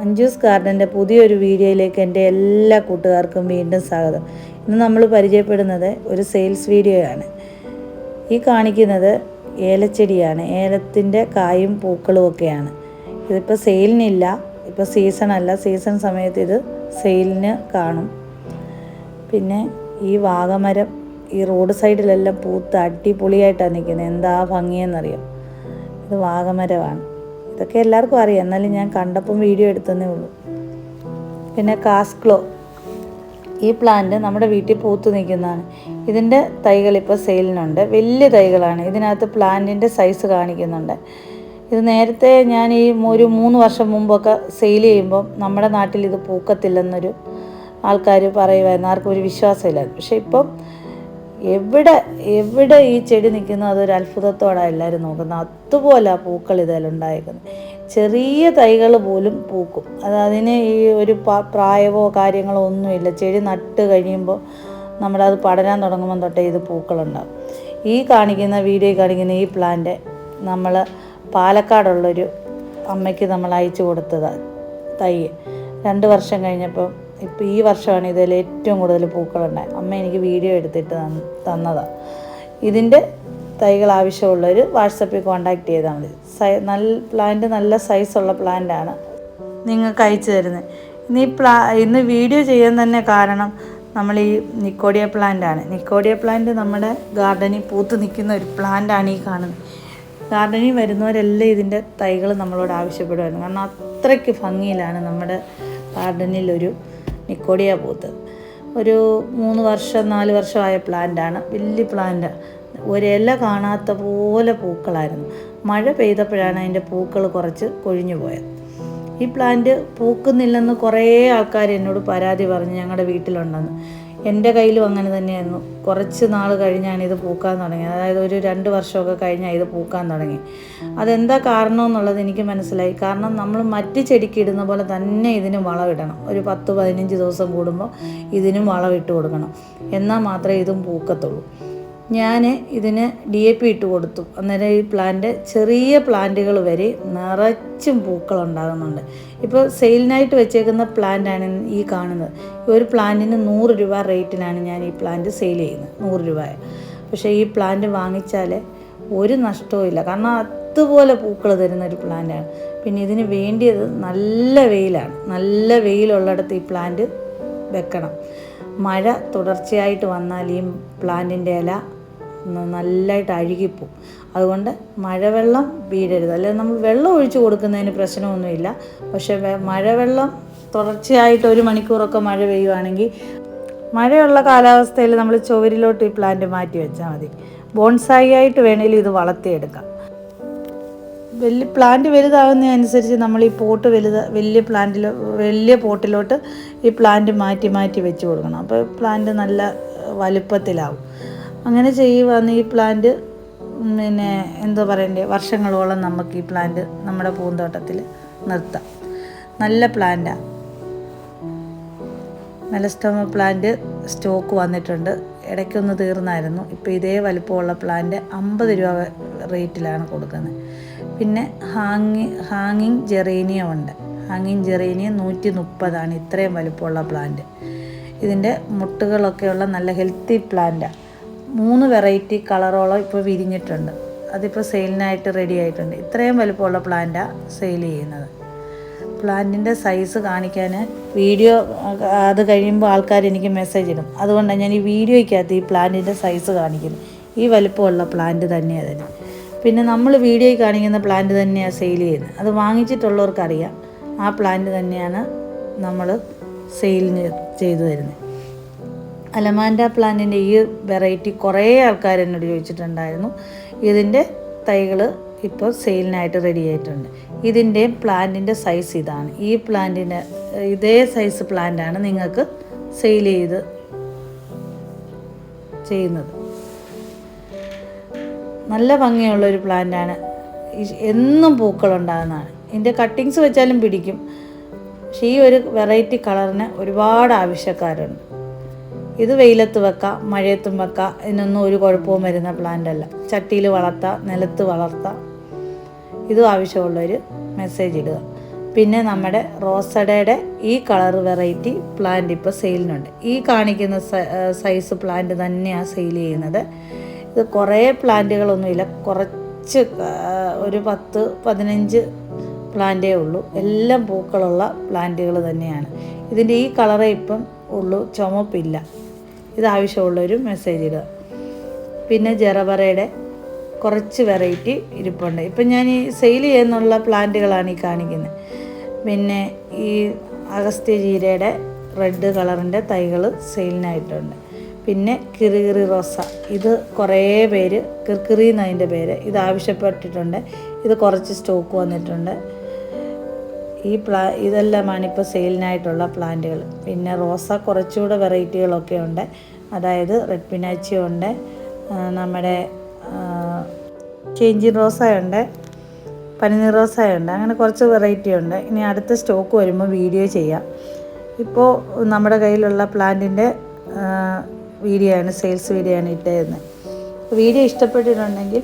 മഞ്ജൂസ് ഗാർഡന്റെ പുതിയൊരു വീഡിയോയിലേക്ക് എന്റെ എല്ലാ കൂട്ടുകാർക്കും വീണ്ടും സ്വാഗതം. ഇന്ന് നമ്മൾ പരിചയപ്പെടുന്നത് ഒരു സെയിൽസ് വീഡിയോയാണ്. ഈ കാണിക്കുന്നത് ഏലച്ചെടിയാണ്. ഏലത്തിന്റെ കായും പൂക്കളും ഒക്കെയാണ്. ഇതിപ്പോൾ സെയിലിനില്ല. ഇപ്പോൾ സീസണല്ല സീസൺ സമയത്ത് ഇത് സെയിലിന് കാണും. പിന്നെ ഈ വാഗമരം ഈ റോഡ് സൈഡിലെല്ലാം പൂത്ത് അടിപൊളിയായിട്ടാണ് നിൽക്കുന്നത്. എന്താ ഭംഗിയെന്നറിയാം? ഇത് വാഗമരമാണ്. ഇതൊക്കെ എല്ലാവർക്കും അറിയാം. എന്നാലും ഞാൻ കണ്ടപ്പം വീഡിയോ എടുത്തതേ ഉള്ളൂ. പിന്നെ കാസ്ക്ലോ. ഈ പ്ലാന്റ് നമ്മുടെ വീട്ടിൽ പൂത്തു നിൽക്കുന്നതാണ്. ഇതിന്റെ തൈകൾ ഇപ്പോൾ സെയിലിനുണ്ട് വലിയ തൈകളാണ്. ഇതിനകത്ത് പ്ലാന്റിന്റെ സൈസ് കാണിക്കുന്നുണ്ട്. ഇത് നേരത്തെ ഞാൻ ഈ ഒരു മൂന്ന് വർഷം മുമ്പൊക്കെ സെയിൽ ചെയ്യുമ്പോൾ നമ്മുടെ നാട്ടിൽ ഇത് പൂക്കത്തില്ലെന്നൊരു ആൾക്കാർ പറയുമായിരുന്നു ആർക്കും ഒരു വിശ്വാസമില്ലായിരുന്നു. പക്ഷേ ഇപ്പം എവിടെ എവിടെ ഈ ചെടി നിൽക്കുന്നു അതൊരു അത്ഭുതത്തോടാണ് എല്ലാവരും നോക്കുന്നത് അതുപോലെ ആ പൂക്കൾ ഇതിലുണ്ടായിരിക്കുന്നത് ചെറിയ തൈകൾ പോലും പൂക്കും. അത് അതിന് ഈ ഒരു പ്രായവോ കാര്യങ്ങളോ ഒന്നുമില്ല. ചെടി നട്ട് കഴിയുമ്പോൾ നമ്മളത് പടരാൻ തുടങ്ങുമ്പോൾ തൊട്ടേ ഇത് പൂക്കളുണ്ടാകും. ഈ കാണിക്കുന്ന വീഡിയോ കാണിക്കുന്ന ഈ പ്ലാന്റ് നമ്മൾ പാലക്കാടുള്ളൊരു അമ്മയ്ക്ക് നമ്മൾ അയച്ചു കൊടുത്തതാണ് തൈ. രണ്ട് വർഷം കഴിഞ്ഞപ്പം ഇപ്പോൾ ഈ വർഷമാണ് ഇതിൽ ഏറ്റവും കൂടുതൽ പൂക്കളുണ്ടായത് അമ്മ എനിക്ക് വീഡിയോ എടുത്തിട്ട് തന്ന- തന്നതാണ് ഇതിന്റെ തൈകൾ ആവശ്യമുള്ളവർ വാട്സപ്പിൽ കോൺടാക്റ്റ് ചെയ്താൽ മതി. സൈ നല്ല പ്ലാന്റ് നല്ല സൈസുള്ള പ്ലാന്റാണ് നിങ്ങൾക്ക് അയച്ചു തരുന്നത്. ഇന്ന് ഈ പ്ലാ ഇന്ന് വീഡിയോ ചെയ്യാൻ തന്നെ കാരണം നമ്മൾ ഈ നിക്കോഡിയ പ്ലാന്റാണ് നിക്കോഡിയ പ്ലാന്റ് നമ്മുടെ ഗാർഡനിൽ പൂത്ത് നിൽക്കുന്ന ഒരു പ്ലാന്റാണ് ഈ കാണുന്നത്. ഗാർഡനിൽ വരുന്നവരെല്ലാം ഇതിന്റെ തൈകൾ നമ്മളോട് ആവശ്യപ്പെടുമായിരുന്നു കാരണം അത്രയ്ക്ക് ഭംഗിയിലാണ് നമ്മുടെ ഗാർഡനിൽ ഒരു നിക്കോഡിയ പൂത്ത്. ഒരു മൂന്ന് വർഷം നാല് വർഷമായ പ്ലാന്റാണ്. വലിയ പ്ലാന്റ്. ഒരില കാണാത്ത പോലെ പൂക്കളായിരുന്നു. മഴ പെയ്തപ്പോഴാണ് അതിന്റെ പൂക്കൾ കുറച്ച് കൊഴിഞ്ഞു പോയത്. ഈ പ്ലാന്റ് പൂക്കുന്നില്ലെന്ന് കുറേ ആൾക്കാർ എന്നോട് പരാതി പറഞ്ഞു ഞങ്ങളുടെ വീട്ടിലുണ്ടെന്ന്. എന്റെ കയ്യിലും അങ്ങനെ തന്നെയായിരുന്നു. കുറച്ച് നാൾ കഴിഞ്ഞാണ് ഇത് പൂക്കാൻ തുടങ്ങിയത്. അതായത് ഒരു രണ്ട് വർഷമൊക്കെ കഴിഞ്ഞാൽ ഇത് പൂക്കാൻ തുടങ്ങി. അതെന്താ കാരണം എന്നുള്ളത് എനിക്ക് മനസ്സിലായി. കാരണം നമ്മൾ മറ്റ് ചെടിക്ക് ഇടുന്ന പോലെ തന്നെ ഇതിന് വളമിടണം ഒരു പത്ത് പതിനഞ്ച് ദിവസം കൂടുമ്പോൾ ഇതിനും വളമിട്ട് കൊടുക്കണം. എന്നാൽ മാത്രമേ ഇതും പൂക്കത്തുള്ളൂ. ഞാൻ ഇതിന് ഡി എ പി ഇട്ട് കൊടുത്തു. അന്നേരം ഈ പ്ലാന്റ് ചെറിയ പ്ലാന്റുകൾ വരെ നിറച്ചും പൂക്കൾ ഉണ്ടാകുന്നുണ്ട്. ഇപ്പോൾ സെയിലിനായിട്ട് വെച്ചേക്കുന്ന പ്ലാന്റാണ് ഈ കാണുന്നത്. ഒരു പ്ലാന്റിന് നൂറ് രൂപ റേറ്റിനാണ് ഞാൻ ഈ പ്ലാന്റ് സെയിൽ ചെയ്യുന്നത്. നൂറ് രൂപ. പക്ഷേ ഈ പ്ലാന്റ് വാങ്ങിച്ചാൽ ഒരു നഷ്ടവും ഇല്ല. കാരണം അതുപോലെ പൂക്കൾ തരുന്ന ഒരു പ്ലാന്റാണ് പിന്നെ ഇതിന് വേണ്ടിയത് നല്ല വെയിലാണ്. നല്ല വെയിലുള്ളിടത്ത് ഈ പ്ലാന്റ് വെക്കണം. മഴ തുടർച്ചയായിട്ട് വന്നാൽ ഈ പ്ലാന്റിന്റെ ഇല നല്ലതായിട്ട് അഴുകിപ്പോവും. അതുകൊണ്ട് മഴവെള്ളം വീഴരുത് അല്ലെങ്കിൽ നമ്മൾ വെള്ളം ഒഴിച്ചു കൊടുക്കുന്നതിന് പ്രശ്നമൊന്നുമില്ല. പക്ഷേ മഴവെള്ളം തുടർച്ചയായിട്ട് ഒരു മണിക്കൂറൊക്കെ മഴ പെയ്യുവാണെങ്കിൽ മഴയുള്ള കാലാവസ്ഥയിൽ നമ്മൾ ചുവരിലോട്ട് ഈ പ്ലാന്റ് മാറ്റി വെച്ചാൽ മതി. ബോൺസായി ആയിട്ട് വേണമെങ്കിലും ഇത് വളർത്തിയെടുക്കാം. വലിയ പ്ലാന്റ് വലുതാകുന്നതനുസരിച്ച് നമ്മൾ ഈ പോട്ട് വലുത് വലിയ പ്ലാന്റിൽ വലിയ പോട്ടിലോട്ട് ഈ പ്ലാന്റ് മാറ്റി മാറ്റി വെച്ച് കൊടുക്കണം. അപ്പോൾ പ്ലാന്റ് നല്ല വലുപ്പത്തിലാവും. അങ്ങനെ ചെയ്യുവാന്ന് ഈ പ്ലാന്റ് പിന്നെ എന്തോ പറയണ്ടേ വർഷങ്ങളോളം നമുക്ക് ഈ പ്ലാന്റ് നമ്മുടെ പൂന്തോട്ടത്തിൽ നിർത്താം. നല്ല പ്ലാന്റാണ് മെലസ്റ്റോമ പ്ലാന്റ് സ്റ്റോക്ക് വന്നിട്ടുണ്ട്. ഇടയ്ക്കൊന്ന് തീർന്നായിരുന്നു. ഇപ്പോൾ ഇതേ വലിപ്പമുള്ള പ്ലാന്റ് അമ്പത് രൂപ റേറ്റിലാണ് കൊടുക്കുന്നത്. പിന്നെ ഹാങ്ങി ഹാങ്ങിങ് ജെറേനിയം ഉണ്ട്. ഹാങ്ങിങ് ജെറേനിയം നൂറ്റി മുപ്പതാണ് ഇത്രയും വലിപ്പമുള്ള പ്ലാന്റ് ഇതിന്റെ മുട്ടുകളൊക്കെയുള്ള നല്ല ഹെൽത്തി പ്ലാന്റാണ് മൂന്ന് വെറൈറ്റി കളറോളം ഇപ്പോൾ വിരിഞ്ഞിട്ടുണ്ട്. അതിപ്പോൾ സെയിലിനായിട്ട് റെഡി ആയിട്ടുണ്ട്. ഇത്രയും വലുപ്പമുള്ള പ്ലാന്റാണ് സെയിൽ ചെയ്യുന്നത്. പ്ലാന്റിന്റെ സൈസ് കാണിക്കാൻ വീഡിയോ അത് കഴിയുമ്പോൾ ആൾക്കാർ എനിക്ക് മെസ്സേജ് ഇടും. അതുകൊണ്ടാണ് ഞാൻ ഈ വീഡിയോയ്ക്കകത്ത് ഈ പ്ലാന്റിന്റെ സൈസ് കാണിക്കുന്നത്. ഈ വലുപ്പമുള്ള പ്ലാന്റ് തന്നെയാണ് അതിന്. പിന്നെ നമ്മൾ വീഡിയോയിൽ കാണിക്കുന്ന പ്ലാന്റ് തന്നെയാണ് സെയിൽ ചെയ്യുന്നത്. അത് വാങ്ങിച്ചിട്ടുള്ളവർക്കറിയാം. ആ പ്ലാന്റ് തന്നെയാണ് നമ്മൾ സെയിൽ ചെയ്തു തരുന്നത്. അലമാൻഡ പ്ലാന്റിന്റെ ഈ വെറൈറ്റി കുറേ ആൾക്കാർ എന്നോട് ചോദിച്ചിട്ടുണ്ടായിരുന്നു. ഇതിന്റെ തൈകൾ ഇപ്പോൾ സെയിലിനായിട്ട് റെഡി ആയിട്ടുണ്ട്. ഇതിന്റെ പ്ലാന്റിന്റെ സൈസ് ഇതാണ്. ഈ പ്ലാന്റിന്റെ ഇതേ സൈസ് പ്ലാന്റാണ് നിങ്ങൾക്ക് സെയിൽ ചെയ്ത് ചെയ്യുന്നത്. നല്ല ഭംഗിയുള്ള ഒരു പ്ലാന്റാണ്. എന്നും പൂക്കളുണ്ടാകുന്നതാണ് ഇതിന്റെ കട്ടിങ്സ് വെച്ചാലും പിടിക്കും. പക്ഷേ ഈ ഒരു വെറൈറ്റി കളറിന് ഒരുപാട് ആവശ്യക്കാരുണ്ട്. ഇത് വെയിലത്ത് വെക്കാം മഴയത്തും വെക്കാം ഇതിനൊന്നും ഒരു കുഴപ്പവും വരുന്ന പ്ലാന്റ് അല്ല. ചട്ടിയിൽ വളർത്താം നിലത്ത് വളർത്താം. ഇതും ആവശ്യമുള്ളൊരു മെസ്സേജ് ഇടുക. പിന്നെ നമ്മുടെ റോസഡയുടെ ഈ കളർ വെറൈറ്റി പ്ലാന്റ് ഇപ്പോൾ സെയിലിനുണ്ട് ഈ കാണിക്കുന്ന സൈസ് പ്ലാന്റ് തന്നെയാണ് സെയിൽ ചെയ്യുന്നത്. ഇത് കുറേ പ്ലാന്റുകളൊന്നുമില്ല കുറച്ച് ഒരു പത്ത് പതിനഞ്ച് പ്ലാന്റേ ഉള്ളൂ. എല്ലാം പൂക്കളുള്ള പ്ലാന്റുകൾ തന്നെയാണ്. ഇതിന്റെ ഈ കളറേ ഇപ്പം ഉള്ളൂ. ചുമപ്പില്ല. ഇത് ആവശ്യമുള്ളൊരു മെസ്സേജ് ഇടുക. പിന്നെ ജെറബറയുടെ കുറച്ച് വെറൈറ്റി ഇരിപ്പുണ്ട്. ഇപ്പം ഞാൻ ഈ സെയിൽ ചെയ്യുന്നുള്ള പ്ലാന്റുകളാണ് ഈ കാണിക്കുന്നത്. പിന്നെ ഈ അഗസ്ത്യ ജീരയുടെ റെഡ് കളറിന്റെ തൈകൾ സെയിലിനായിട്ടുണ്ട് പിന്നെ കിറികിറി റോസ. ഇത് കുറേ പേര് കിർക്കിറി എന്നതിന്റെ പേര് ഇത് ആവശ്യപ്പെട്ടിട്ടുണ്ട് ഇത് കുറച്ച് സ്റ്റോക്ക് വന്നിട്ടുണ്ട്. ഈ പ്ലാ ഇതെല്ലാമാണ് ഇപ്പോൾ സെയിലിനായിട്ടുള്ള പ്ലാന്റുകൾ. പിന്നെ റോസ കുറച്ചുകൂടെ വെറൈറ്റികളൊക്കെ ഉണ്ട്. അതായത് റെഡ് പിനാച്ചി ഉണ്ട്. നമ്മുടെ ചേഞ്ചിൻ റോസയുണ്ട് പനിനീർ റോസയുണ്ട് അങ്ങനെ കുറച്ച് വെറൈറ്റി ഉണ്ട്. ഇനി അടുത്ത സ്റ്റോക്ക് വരുമ്പോൾ വീഡിയോ ചെയ്യാം. ഇപ്പോൾ നമ്മുടെ കയ്യിലുള്ള പ്ലാന്റിന്റെ വീഡിയോ ആണ് സെയിൽസ് വീഡിയോ ആണ് ഇട്ടേരുന്നത് വീഡിയോ ഇഷ്ടപ്പെട്ടിട്ടുണ്ടെങ്കിൽ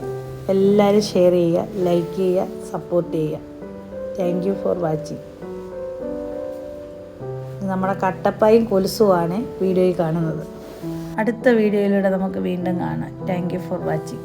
എല്ലാവരും ഷെയർ ചെയ്യുക ലൈക്ക് ചെയ്യുക സപ്പോർട്ട് ചെയ്യുക. താങ്ക് യു ഫോർ വാച്ചിങ് നമ്മുടെ കട്ടപ്പായും കൊലുസുമാണ് വീഡിയോയിൽ കാണുന്നത്. അടുത്ത വീഡിയോയിലൂടെ നമുക്ക് വീണ്ടും കാണാം. Thank you for watching